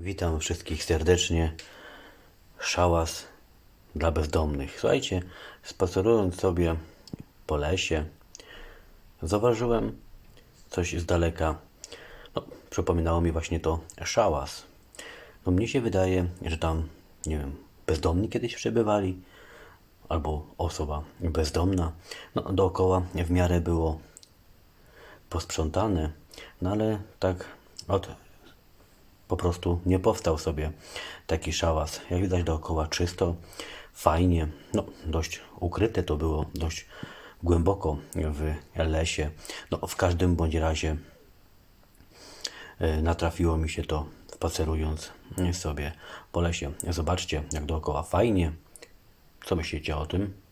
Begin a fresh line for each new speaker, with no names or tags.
Witam wszystkich serdecznie. Szałas dla bezdomnych. Słuchajcie, spacerując sobie po lesie, zauważyłem coś z daleka. No, przypominało mi właśnie to szałas. No, mnie się wydaje, że tam, nie wiem, bezdomni kiedyś przebywali, albo osoba bezdomna. No, dookoła w miarę było posprzątane, no ale tak od po prostu nie powstał sobie taki szałas. Jak widać dookoła czysto, fajnie, no dość ukryte to było, dość głęboko w lesie. No w każdym bądź razie e, natrafiło mi się to spacerując sobie po lesie. Zobaczcie jak dookoła fajnie. Co myślicie o tym?